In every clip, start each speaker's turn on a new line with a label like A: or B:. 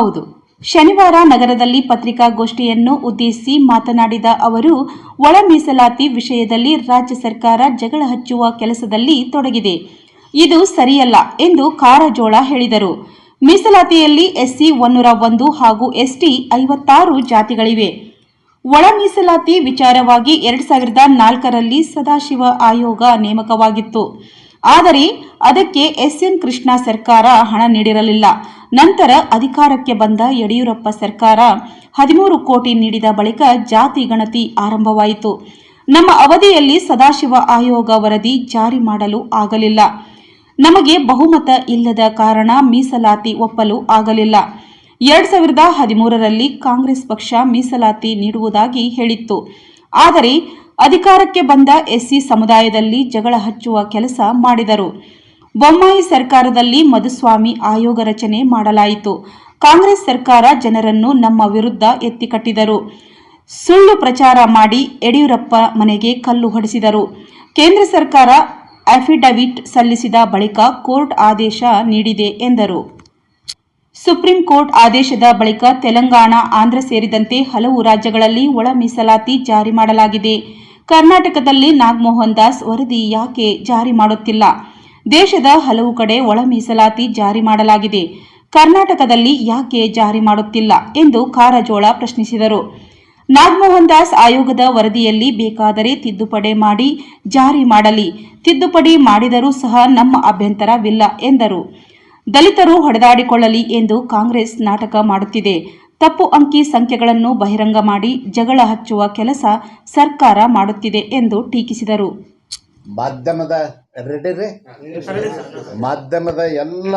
A: ಹೌದು. ಶನಿವಾರ ನಗರದಲ್ಲಿ ಪತ್ರಿಕಾಗೋಷ್ಠಿಯನ್ನು ಉದ್ದೇಶಿಸಿ ಮಾತನಾಡಿದ ಅವರು, ಒಳ ಮೀಸಲಾತಿ ವಿಷಯದಲ್ಲಿ ರಾಜ್ಯ ಸರ್ಕಾರ ಜಗಳ ಹಚ್ಚುವ ಕೆಲಸದಲ್ಲಿ ತೊಡಗಿದೆ. ಇದು ಸರಿಯಲ್ಲ ಎಂದು ಕಾರಜೋಳ ಹೇಳಿದರು. ಮೀಸಲಾತಿಯಲ್ಲಿ ಎಸ್ಸಿ ಒನ್ನೂರ ಒಂದು ಹಾಗೂ ಎಸ್ಟಿ ಐವತ್ತಾರು ಜಾತಿಗಳಿವೆ. ಒಳ ಮೀಸಲಾತಿ ವಿಚಾರವಾಗಿ ಎರಡ್ ಸಾವಿರದ ನಾಲ್ಕರಲ್ಲಿ ಸದಾಶಿವ ಆಯೋಗ ನೇಮಕವಾಗಿತ್ತು. ಆದರೆ ಅದಕ್ಕೆ ಎಸ್ಎನ್ ಕೃಷ್ಣ ಸರ್ಕಾರ ಹಣ ನೀಡಿರಲಿಲ್ಲ. ನಂತರ ಅಧಿಕಾರಕ್ಕೆ ಬಂದ ಯಡಿಯೂರಪ್ಪ ಸರ್ಕಾರ ಹದಿಮೂರು ಕೋಟಿ ನೀಡಿದ ಬಳಿಕ ಜಾತಿ ಗಣತಿ ಆರಂಭವಾಯಿತು. ನಮ್ಮ ಅವಧಿಯಲ್ಲಿ ಸದಾಶಿವ ಆಯೋಗ ವರದಿ ಜಾರಿ ಮಾಡಲು ಆಗಲಿಲ್ಲ. ನಮಗೆ ಬಹುಮತ ಇಲ್ಲದ ಕಾರಣ ಮೀಸಲಾತಿ ಒಪ್ಪಲು ಆಗಲಿಲ್ಲ. ಎರಡ್ ಸಾವಿರದ ಹದಿಮೂರರಲ್ಲಿ ಕಾಂಗ್ರೆಸ್ ಪಕ್ಷ ಮೀಸಲಾತಿ ನೀಡುವುದಾಗಿ ಹೇಳಿತ್ತು. ಆದರೆ ಅಧಿಕಾರಕ್ಕೆ ಬಂದ ಎಸ್ಸಿ ಸಮುದಾಯದಲ್ಲಿ ಜಗಳ ಹಚ್ಚುವ ಕೆಲಸ ಮಾಡಿದರು. ಬೊಮ್ಮಾಯಿ ಸರ್ಕಾರದಲ್ಲಿ ಮಧುಸ್ವಾಮಿ ಆಯೋಗ ರಚನೆ ಮಾಡಲಾಯಿತು. ಕಾಂಗ್ರೆಸ್ ಸರ್ಕಾರ ಜನರನ್ನು ನಮ್ಮ ವಿರುದ್ಧ ಎತ್ತಿಕಟ್ಟಿದರು ಸುಳ್ಳು ಪ್ರಚಾರ ಮಾಡಿ ಯಡಿಯೂರಪ್ಪ ಮನೆಗೆ ಕಲ್ಲು ಹೊಡೆಸಿದರು. ಕೇಂದ್ರ ಸರ್ಕಾರ ಅಫಿಡವಿಟ್ ಸಲ್ಲಿಸಿದ ಬಳಿಕ ಕೋರ್ಟ್ ಆದೇಶ ನೀಡಿದೆ ಎಂದರು. ಸುಪ್ರೀಂ ಕೋರ್ಟ್ ಆದೇಶದ ಬಳಿಕ ತೆಲಂಗಾಣ, ಆಂಧ್ರ ಸೇರಿದಂತೆ ಹಲವು ರಾಜ್ಯಗಳಲ್ಲಿ ಒಳ ಮೀಸಲಾತಿ ಜಾರಿ ಮಾಡಲಾಗಿದೆ. ಕರ್ನಾಟಕದಲ್ಲಿ ನಾಗಮೋಹನ್ ದಾಸ್ ವರದಿ ಯಾಕೆ ಜಾರಿ ಮಾಡುತ್ತಿಲ್ಲ? ದೇಶದ ಹಲವು ಕಡೆ ಒಳ ಮೀಸಲಾತಿ ಜಾರಿ ಮಾಡಲಾಗಿದೆ. ಕರ್ನಾಟಕದಲ್ಲಿ ಯಾಕೆ ಜಾರಿ ಮಾಡುತ್ತಿಲ್ಲ ಎಂದು ಕಾರಜೋಳ ಪ್ರಶ್ನಿಸಿದರು. ನಾಗಮೋಹನ್ ದಾಸ್ ಆಯೋಗದ ವರದಿಯಲ್ಲಿ ಬೇಕಾದರೆ ತಿದ್ದುಪಡಿ ಮಾಡಿ, ಜಾರಿ ಮಾಡಲಿ. ತಿದ್ದುಪಡಿ ಮಾಡಿದರೂ ಸಹ ನಮ್ಮ ಅಭ್ಯಂತರವಿಲ್ಲ ಎಂದರು. ದಲಿತರು ಹೊಡೆದಾಡಿಕೊಳ್ಳಲಿ ಎಂದು ಕಾಂಗ್ರೆಸ್ ನಾಟಕ ಮಾಡುತ್ತಿದೆ. ತಪ್ಪು ಅಂಕಿ ಸಂಖ್ಯೆಗಳನ್ನು ಬಹಿರಂಗ ಮಾಡಿ ಜಗಳ ಹಚ್ಚುವ ಕೆಲಸ ಸರ್ಕಾರ ಮಾಡುತ್ತಿದೆ ಎಂದು ಟೀಕಿಸಿದರು.
B: ಮಾಧ್ಯಮದ ಮಾಧ್ಯಮದ ಎಲ್ಲ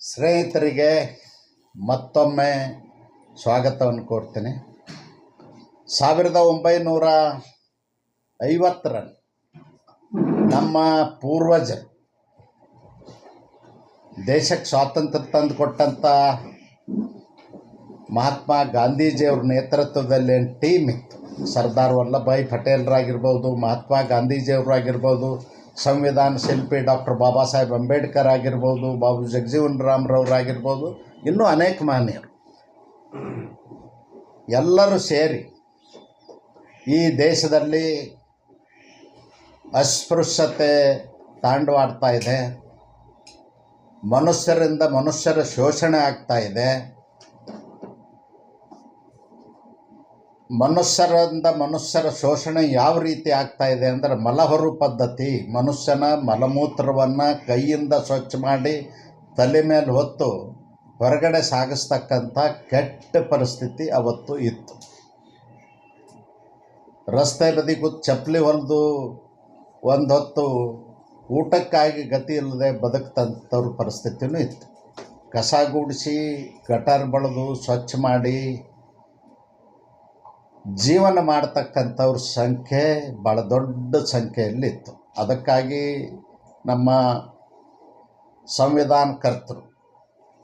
B: ಸ್ನೇಹಿತರಿಗೆ ಮತ್ತೊಮ್ಮೆ ಸ್ವಾಗತವನ್ನು ಕೋರ್ತೇನೆ. ಸಾವಿರದ ಒಂಬೈನೂರ ಐವತ್ತರ ನಮ್ಮ ಪೂರ್ವಜರು ದೇಶಕ್ಕೆ ಸ್ವಾತಂತ್ರ್ಯ ತಂದು ಕೊಟ್ಟಂಥ ಮಹಾತ್ಮ ಗಾಂಧೀಜಿಯವ್ರ ನೇತೃತ್ವದಲ್ಲಿ ಟೀಮ್ ಇತ್ತು? ಸರ್ದಾರ್ ವಲ್ಲಭಾಯಿ ಪಟೇಲ್ರಾಗಿರ್ಬೋದು, ಮಹಾತ್ಮ ಗಾಂಧೀಜಿಯವರಾಗಿರ್ಬೋದು, ಸಂವಿಧಾನ ಶಿಲ್ಪಿ ಡಾಕ್ಟರ್ ಬಾಬಾ ಸಾಹೇಬ್ ಅಂಬೇಡ್ಕರ್ ಆಗಿರ್ಬೋದು ಬಾಬು ಜಗಜೀವನ್ ರಾಮ್ರವರಾಗಿರ್ಬೋದು ಇನ್ನೂ ಅನೇಕ ಮಾನ್ಯರು ಎಲ್ಲರೂ ಸೇರಿ ಈ ದೇಶದಲ್ಲಿ ಅಸ್ಪೃಶ್ಯತೆ ತಾಂಡವಾಡ್ತಾ ಇದೆ. ಮನುಷ್ಯರಿಂದ ಮನುಷ್ಯರ ಶೋಷಣೆ ಆಗ್ತಾ ಇದೆ. ಮನುಷ್ಯರಿಂದ ಮನುಷ್ಯರ ಶೋಷಣೆ ಯಾವ ರೀತಿ ಆಗ್ತಾ ಇದೆ ಅಂದರೆ ಮಲಹೊರು ಪದ್ಧತಿ. ಮನುಷ್ಯನ ಮಲಮೂತ್ರವನ್ನು ಕೈಯಿಂದ ಸ್ವಚ್ಛ ಮಾಡಿ ತಲೆ ಮೇಲೆ ಹೊತ್ತು ಹೊರಗಡೆ ಸಾಗಿಸ್ತಕ್ಕಂಥ ಕೆಟ್ಟ ಪರಿಸ್ಥಿತಿ ಅವತ್ತು ಇತ್ತು. ರಸ್ತೆ ಬದಿಗೂ ಚಪ್ಪಲಿ ಹೊಲಿದು ಒಂದು ಹೊತ್ತು ಊಟಕ್ಕಾಗಿ ಗತಿ ಇಲ್ಲದೆ ಬದುಕ್ತಂಥವ್ರ ಪರಿಸ್ಥಿತಿನೂ ಇತ್ತು. ಕಸ ಗುಡಿಸಿ, ಗಟಾರ್ ಬಳಿದು, ಸ್ವಚ್ಛ ಮಾಡಿ, ಜೀವನ ಮಾಡ್ತಕ್ಕಂಥವ್ರ ಸಂಖ್ಯೆ ಭಾಳ ದೊಡ್ಡ ಸಂಖ್ಯೆಯಲ್ಲಿತ್ತು. ಅದಕ್ಕಾಗಿ ನಮ್ಮ ಸಂವಿಧಾನಕರ್ತರು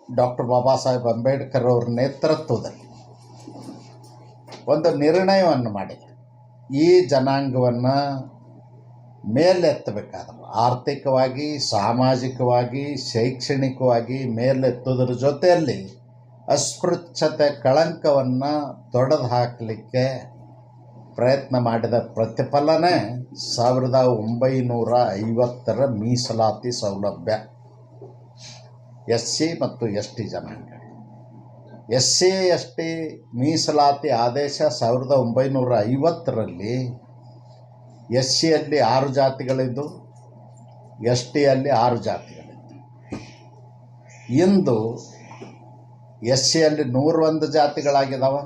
B: ಡಾಕ್ಟರ್ ಬಾಬಾ ಸಾಹೇಬ್ ಅಂಬೇಡ್ಕರ್ ಅವ್ರ ನೇತೃತ್ವದಲ್ಲಿ ಒಂದು ನಿರ್ಣಯವನ್ನು ಮಾಡಿದರು. ಈ ಜನಾಂಗವನ್ನು ಮೇಲೆತ್ತಬೇಕಾದ್ರೆ ಆರ್ಥಿಕವಾಗಿ, ಸಾಮಾಜಿಕವಾಗಿ, ಶೈಕ್ಷಣಿಕವಾಗಿ ಮೇಲೆತ್ತೋದ್ರ ಜೊತೆಯಲ್ಲಿ ಅಸ್ಪೃಶ್ಯತೆ ಕಳಂಕವನ್ನು ತೊಡೆದು ಹಾಕಲಿಕ್ಕೆ ಪ್ರಯತ್ನ ಮಾಡಿದ ಪ್ರತಿಫಲನೇ ಸಾವಿರದ ಒಂಬೈನೂರ ಐವತ್ತರ ಮೀಸಲಾತಿ ಸೌಲಭ್ಯ. ಎಸ್ ಸಿ ಮತ್ತು ಎಸ್ ಟಿ ಜನಾಂಗ. ಎಸ್ ಸಿ ಎಸ್ ಟಿ ಮೀಸಲಾತಿ ಆದೇಶ ಸಾವಿರದ ಒಂಬೈನೂರ ಐವತ್ತರಲ್ಲಿ ಎಸ್ ಸಿಯಲ್ಲಿ ಆರು ಜಾತಿಗಳಿದ್ದು ಎಸ್ ಟಿಯಲ್ಲಿ ಆರು ಜಾತಿಗಳಿದ್ದು. ಇಂದು ಎಸ್ ಸಿಯಲ್ಲಿ ನೂರೊಂದು ಜಾತಿಗಳಾಗಿದ್ದಾವೆ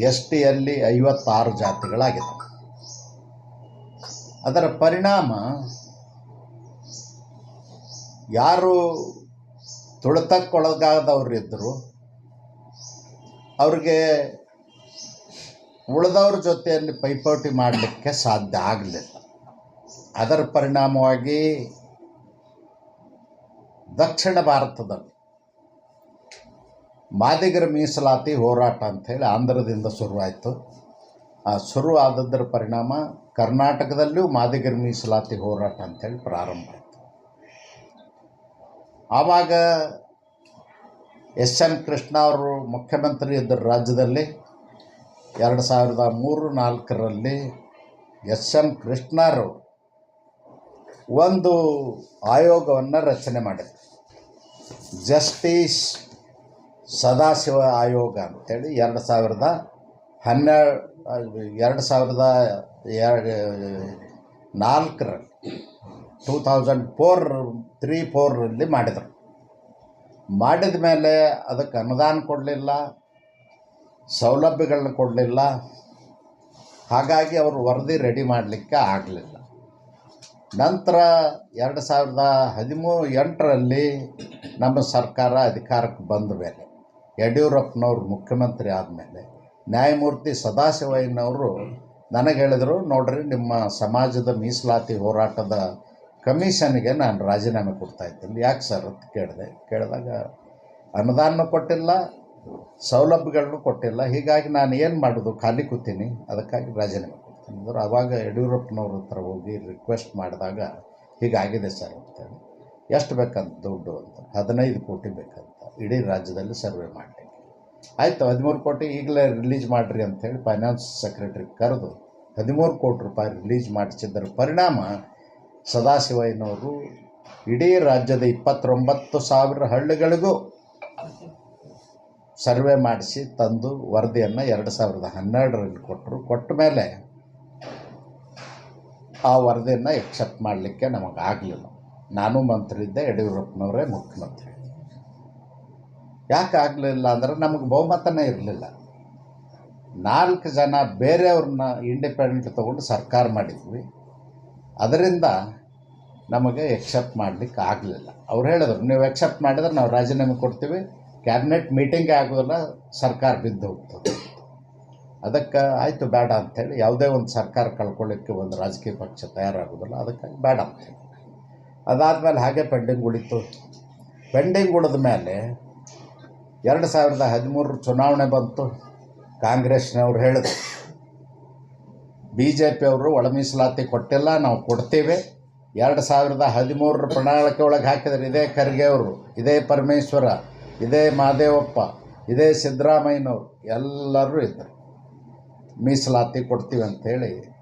B: ಎಸ್ ಟಿಯಲ್ಲಿ ಐವತ್ತಾರು ಜಾತಿಗಳಾಗಿದ್ದಾವೆ ಅದರ ಪರಿಣಾಮ ಯಾರು ತುಳಿತಕ್ಕೊಳಗಾದವರಿದ್ದರು ಅವ್ರಿಗೆ ಉಳಿದವ್ರ ಜೊತೆಯಲ್ಲಿ ಪೈಪೋಟಿ ಮಾಡಲಿಕ್ಕೆ ಸಾಧ್ಯ ಆಗಲಿಲ್ಲ. ಅದರ ಪರಿಣಾಮವಾಗಿ ದಕ್ಷಿಣ ಭಾರತದಲ್ಲಿ ಮಾದಿಗರ ಮೀಸಲಾತಿ ಹೋರಾಟ ಅಂಥೇಳಿ ಆಂಧ್ರದಿಂದ ಶುರುವಾಯಿತು. ಆ ಶುರು ಆದದ್ದರ ಪರಿಣಾಮ ಕರ್ನಾಟಕದಲ್ಲೂ ಮಾದಿಗರ ಮೀಸಲಾತಿ ಹೋರಾಟ ಅಂಥೇಳಿ ಪ್ರಾರಂಭ ಆಯಿತು. ಆವಾಗ ಎಸ್ ಎನ್ ಕೃಷ್ಣ ಅವರು ಮುಖ್ಯಮಂತ್ರಿ ಇದ್ದರು ರಾಜ್ಯದಲ್ಲಿ ಎರಡು ಸಾವಿರದ ಮೂರು ನಾಲ್ಕರಲ್ಲಿ ಎಸ್ ಎನ್ ಕೃಷ್ಣರು ಒಂದು ಆಯೋಗವನ್ನು ರಚನೆ ಮಾಡಿದರು. ಜಸ್ಟಿಸ್ ಸದಾಶಿವ ಆಯೋಗ ಅಂತೇಳಿ ಎರಡು ಸಾವಿರದ ಹನ್ನೆರಡು, ಎರಡು ಸಾವಿರದ ಎರಡು ನಾಲ್ಕರಲ್ಲಿ, ಟೂ ತೌಸಂಡ್ ಫೋರ್ ತ್ರೀ ಫೋರಲ್ಲಿ ಮಾಡಿದರು. ಮಾಡಿದ ಮೇಲೆ ಅದಕ್ಕೆ ಅನುದಾನ ಕೊಡಲಿಲ್ಲ. ಸೌಲಭ್ಯಗಳನ್ನ ಕೊಡಲಿಲ್ಲ. ಹಾಗಾಗಿ ಅವರು ವರದಿ ರೆಡಿ ಮಾಡಲಿಕ್ಕೆ ಆಗಲಿಲ್ಲ. ನಂತರ ಎರಡು ಸಾವಿರದ ಹದಿಮೂರು ಎಂಟರಲ್ಲಿ ನಮ್ಮ ಸರ್ಕಾರ ಅಧಿಕಾರಕ್ಕೆ ಬಂದ ಮೇಲೆ, ಯಡಿಯೂರಪ್ಪನವ್ರು ಮುಖ್ಯಮಂತ್ರಿ ಆದಮೇಲೆ ನ್ಯಾಯಮೂರ್ತಿ ಸದಾಶಿವಯ್ಯನವರು ನನಗೆ ಹೇಳಿದರು, ನೋಡ್ರಿ ನಿಮ್ಮ ಸಮಾಜದ ಮೀಸಲಾತಿ ಹೋರಾಟದ ಕಮಿಷನ್ಗೆ ನಾನು ರಾಜೀನಾಮೆ ಕೊಡ್ತಾ ಇದ್ದೀನಿ. ಯಾಕೆ ಸರ್ ಅಂತ ಕೇಳಿದೆ. ಕೇಳಿದಾಗ ಅನುದಾನ ಕೊಟ್ಟಿಲ್ಲ ಸೌಲಭ್ಯಗಳನ್ನು ಕೊಟ್ಟಿಲ್ಲ. ಹೀಗಾಗಿ ನಾನು ಏನು ಮಾಡೋದು? ಖಾಲಿ ಕೂತೀನಿ. ಅದಕ್ಕಾಗಿ ರಾಜೀನಾಮೆ ಕೊಡ್ತೀನಿ ಅಂದ್ರೆ. ಆವಾಗ ಯಡಿಯೂರಪ್ಪನವ್ರ ಹತ್ರ ಹೋಗಿ ರಿಕ್ವೆಸ್ಟ್ ಮಾಡಿದಾಗ ಹೀಗಾಗಿದೆ ಸರ್ ಅಂತೇಳಿ. ಎಷ್ಟು ಬೇಕಂತ? ದುಡ್ಡು ಅಂತ. ಹದಿನೈದು ಕೋಟಿ ಬೇಕಂತ. ಇಡೀ ರಾಜ್ಯದಲ್ಲಿ ಸರ್ವೆ ಮಾಡಲಿಕ್ಕೆ. ಆಯಿತು, ಹದಿಮೂರು ಕೋಟಿ ಈಗಲೇ ರಿಲೀಸ್ ಮಾಡಿರಿ ಅಂಥೇಳಿ ಫೈನಾನ್ಸ್ ಸೆಕ್ರೆಟರಿ ಕರೆದು ಹದಿಮೂರು ಕೋಟಿ ರೂಪಾಯಿ ರಿಲೀಸ್ ಮಾಡಿಸಿದ್ದರ ಪರಿಣಾಮ ಸದಾಶಿವಯ್ಯನವರು ಇಡೀ ರಾಜ್ಯದ ಇಪ್ಪತ್ತೊಂಬತ್ತು ಸಾವಿರ ಹಳ್ಳಿಗಳಿಗೂ ಸರ್ವೆ ಮಾಡಿಸಿ ತಂದು ವರದಿಯನ್ನು ಎರಡು ಸಾವಿರದ ಹನ್ನೆರಡರಲ್ಲಿ ಕೊಟ್ಟರು. ಕೊಟ್ಟ ಮೇಲೆ ಆ ವರದಿಯನ್ನು ಎಕ್ಸೆಪ್ಟ್ ಮಾಡಲಿಕ್ಕೆ ನಮಗಾಗಲಿಲ್ಲ ನಾನು ಮಂತ್ರಿ ಇದ್ದೆ ಯಡಿಯೂರಪ್ಪನವರೇ ಮುಖ್ಯಮಂತ್ರಿ. ಯಾಕೆ ಆಗಲಿಲ್ಲ ಅಂದ್ರೆ ನಮಗೆ ಬಹುಮತನೇ ಇರಲಿಲ್ಲ. ನಾಲ್ಕು ಜನ ಬೇರೆಯವ್ರನ್ನ ಇಂಡಿಪೆಂಡೆಂಟ್ ತೊಗೊಂಡು ಸರ್ಕಾರ ಮಾಡಿದ್ವಿ. ಅದರಿಂದ ನಮಗೆ ಎಕ್ಸೆಪ್ಟ್ ಮಾಡಲಿಕ್ಕೆ ಆಗಲಿಲ್ಲ. ಅವ್ರು ಹೇಳಿದ್ರು, ನೀವು ಎಕ್ಸೆಪ್ಟ್ ಮಾಡಿದ್ರೆ ನಾವು ರಾಜೀನಾಮೆ ಕೊಡ್ತೀವಿ. ಕ್ಯಾಬಿನೆಟ್ ಮೀಟಿಂಗ್ ಆಗೋದಿಲ್ಲ ಸರ್ಕಾರ ಬಿದ್ದು ಹೋಗ್ತದೆ. ಅದಕ್ಕೆ ಆಯಿತು ಬೇಡ ಅಂಥೇಳಿ ಯಾವುದೇ ಒಂದು ಸರ್ಕಾರ ಕಳ್ಕೊಳ್ಳಿಕ್ಕೆ ಒಂದು ರಾಜಕೀಯ ಪಕ್ಷ ತಯಾರಾಗೋದಿಲ್ಲ, ಅದಕ್ಕಾಗಿ ಬೇಡ ಅಂಥೇಳಿ ಅದಾದಮೇಲೆ ಹಾಗೆ ಪೆಂಡಿಂಗ್ ಉಳಿತು. ಪೆಂಡಿಂಗ್ ಉಳಿದ ಮೇಲೆ ಎರಡು ಸಾವಿರದ ಹದಿಮೂರರ ಚುನಾವಣೆ ಬಂತು. ಕಾಂಗ್ರೆಸ್ನವ್ರು ಹೇಳಿದ್ರು ಬಿ ಜೆ ಪಿಯವರು ಒಳ ಮೀಸಲಾತಿ ಕೊಟ್ಟಿಲ್ಲ, ನಾವು ಕೊಡ್ತೀವಿ. ಎರಡು ಸಾವಿರದ ಹದಿಮೂರರ ಪ್ರಣಾಳಿಕೆ ಒಳಗೆ ಹಾಕಿದ್ರು ಇದೇ ಖರ್ಗೆ ಅವರು, ಇದೇ ಪರಮೇಶ್ವರ. ಇದೇ ಮಹದೇವಪ್ಪ ಇದೇ ಸಿದ್ದರಾಮಯ್ಯನವ್ರು, ಎಲ್ಲರೂ ಇದ್ದರು. ಮೀಸಲಾತಿ ಕೊಡ್ತೀವಿ ಅಂಥೇಳಿ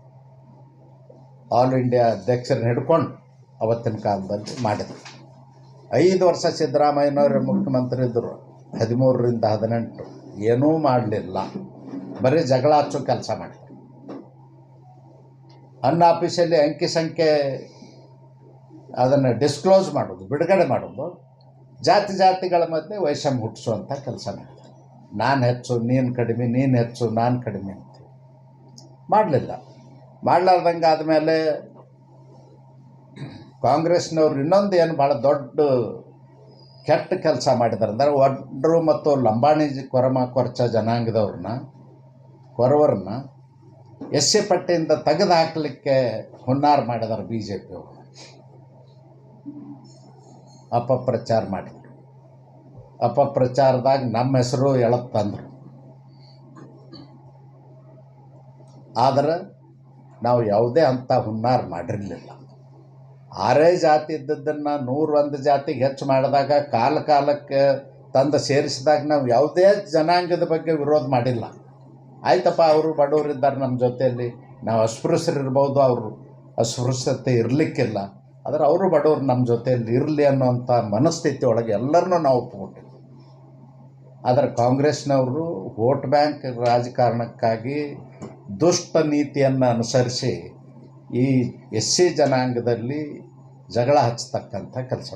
B: ಆಲ್ ಇಂಡಿಯಾ ಅಧ್ಯಕ್ಷರನ್ನ ಹಿಡ್ಕೊಂಡು ಅವತ್ತಿನ ಕಾಲದಲ್ಲಿ ಮಾಡಿದರು. ಐದು ವರ್ಷ ಸಿದ್ದರಾಮಯ್ಯನವರು ಮುಖ್ಯಮಂತ್ರಿ ಇದ್ದರು, ಹದಿಮೂರರಿಂದ ಹದಿನೆಂಟು. ಏನೂ ಮಾಡಲಿಲ್ಲ. ಬರೀ ಜಗಳ ಹಚ್ಚೋ ಕೆಲಸ ಮಾಡಿದರು. ಅನ್ನ ಆಫೀಸಲ್ಲಿ ಅಂಕಿ ಸಂಖ್ಯೆ ಅದನ್ನು ಡಿಸ್ಕ್ಲೋಸ್ ಮಾಡೋದು ಬಿಡುಗಡೆ ಮಾಡೋದು ಜಾತಿ ಜಾತಿಗಳ ಮಧ್ಯೆ ವೈಷಮ್ಯ ಹುಟ್ಟಿಸುವಂಥ ಕೆಲಸ ಮಾಡ್ತಾರೆ. ನಾನು ಹೆಚ್ಚು, ನೀನು ಕಡಿಮೆ, ನೀನು ಹೆಚ್ಚು, ನಾನು ಕಡಿಮೆ ಅಂತ ಮಾಡಲಿಲ್ಲ. ಮಾಡಲಾರ್ದಂಗೆ ಆದಮೇಲೆ ಕಾಂಗ್ರೆಸ್ನವ್ರು ಇನ್ನೊಂದು ಏನು ಭಾಳ ದೊಡ್ಡ ಕೆಟ್ಟ ಕೆಲಸ ಮಾಡಿದ್ದಾರೆ ಅಂದರೆ ಒಡ್ರು ಮತ್ತು ಲಂಬಾಣಿ ಜ- ಕೊರಮ ಕೊರಚ ಜನಾಂಗದವ್ರನ್ನ ಕೊರವರನ್ನ ಎಸ್ ಸಿ ಪಟ್ಟಿಯಿಂದ ತೆಗೆದು ಹಾಕಲಿಕ್ಕೆ ಹುನ್ನಾರ ಮಾಡಿದಾರೆ ಬಿ ಜೆ ಪಿಯವರು ಅಪಪ್ರಚಾರ ಮಾಡಿ ಅಪಪ್ರಚಾರದಾಗ ನಮ್ಮ ಹೆಸರು ಎಳತ್ ತಂದರು ಆದರೆ ನಾವು ಯಾವುದೇ ಅಂಥ ಹುನ್ನಾರ ಮಾಡಿರಲಿಲ್ಲ. ಆರೇ ಜಾತಿ ಇದ್ದದ್ದನ್ನು ನೂರೊಂದು ಜಾತಿಗೆ ಹೆಚ್ಚು ಮಾಡಿದಾಗ ಕಾಲ ಕಾಲಕ್ಕೆ ತಂದು ಸೇರಿಸಿದಾಗ ನಾವು ಯಾವುದೇ ಜನಾಂಗದ ಬಗ್ಗೆ ವಿರೋಧ ಮಾಡಿಲ್ಲ. ಆಯ್ತಪ್ಪ, ಅವರು ಬಡವರಿದ್ದಾರೆ ನಮ್ಮ ಜೊತೆಯಲ್ಲಿ. ನಾವು ಅಸ್ಪೃಶ್ಯರಿರ್ಬೋದು, ಅವರು ಅಸ್ಪೃಶ್ಯತೆ ಇರಲಿಕ್ಕಿಲ್ಲ. ಆದರೆ ಅವರು ಬಡವರು ನಮ್ಮ ಜೊತೆಯಲ್ಲಿ ಇರಲಿ ಅನ್ನೋಂಥ ಮನಸ್ಥಿತಿ ಒಳಗೆ ಎಲ್ಲರನ್ನೂ ನಾವು ಒಪ್ಪಿಕೊಂಡಿದ್ವಿ. ಆದರೆ ಕಾಂಗ್ರೆಸ್ನವರು ವೋಟ್ ಬ್ಯಾಂಕ್ ರಾಜಕಾರಣಕ್ಕಾಗಿ ದುಷ್ಟ ನೀತಿಯನ್ನು ಅನುಸರಿಸಿ ಈ ಎಸ್ ಸಿ ಜನಾಂಗದಲ್ಲಿ ಜಗಳ ಹಚ್ಚತಕ್ಕಂಥ ಕೆಲಸ